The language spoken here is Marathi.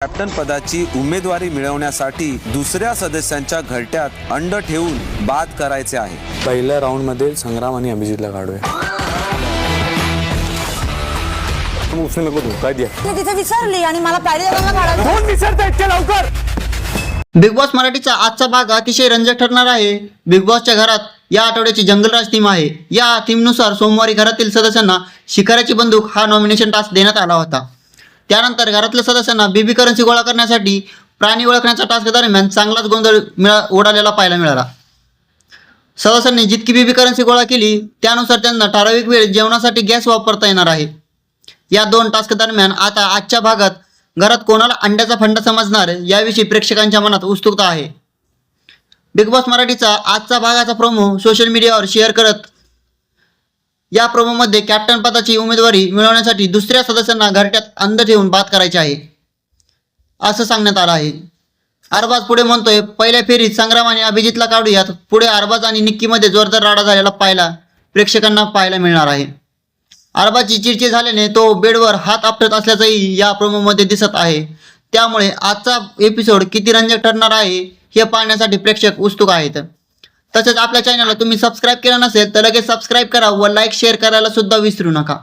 कॅप्टन पदाची उमेदवारी मिळवण्यासाठी दुसऱ्या सदस्यांच्या घरट्यात अंड ठेवून बाद करायचे आहे. पहिल्या राऊंडमध्ये संग्राम आणि अभिजितला काढूया उचलू नको द्या? तिथे विसरली आणि मला लवकर! बिग बॉस मराठीचा आजचा भाग अतिशय रंजक ठरणार आहे. बिग बॉसच्या घरात या आठवड्याची जंगलराज टीम आहे. या टीमनुसार सोमवारी घरातील सदस्यांना शिकाराची बंदूक हा नॉमिनेशन टास्क देण्यात आला होता. त्यानंतर घरातल्या सदस्यांना बीबी करन्सी गोळा करण्यासाठी प्राणी ओळखण्याचा टास्क दरम्यान चांगलाच गोंधळ मिळा उडालेला पाहायला मिळाला. सदस्यांनी जितकी बीबी करन्सी गोळा केली त्यानुसार त्यांना ठराविक वेळ जेवणासाठी गॅस वापरता येणार आहे. या दोन टास्क दरम्यान आता आजच्या भागात घरात कोणाला अंड्याचा फंडा समजणार याविषयी प्रेक्षकांच्या मनात उत्सुकता आहे. बिग बॉस मराठीचा आजचा भागाचा प्रोमो सोशल मीडियावर शेअर करत या प्रोमोमध्ये कॅप्टन पदाची उमेदवारी मिळवण्यासाठी दुसऱ्या सदस्यांना घरट्यात अंध ठेवून बाद करायचे आहे. असं सांगण्यात आलं आहे. अरबाज पुढे म्हणतोय पहिल्या फेरीत संग्राम आणि अभिजितला काढूयात पुढे अरबाज आणि निक्कीमध्ये जोरदार राडा झालेला पाहायला प्रेक्षकांना पाहायला मिळणार आहे. अरबाजची चिडचिड झाल्याने तो बेडवर हात आपटत असल्याचंही या प्रोमोमध्ये दिसत आहे. त्यामुळे आजचा एपिसोड किती रंजक ठरणार आहे हे पाहण्यासाठी प्रेक्षक उत्सुक आहेत. तसेच आपल्या चॅनलला तुम्ही सबस्क्राईब केलं नसेल तर लगेच सबस्क्राईब करा व लाईक शेअर करायला सुद्धा विसरू नका.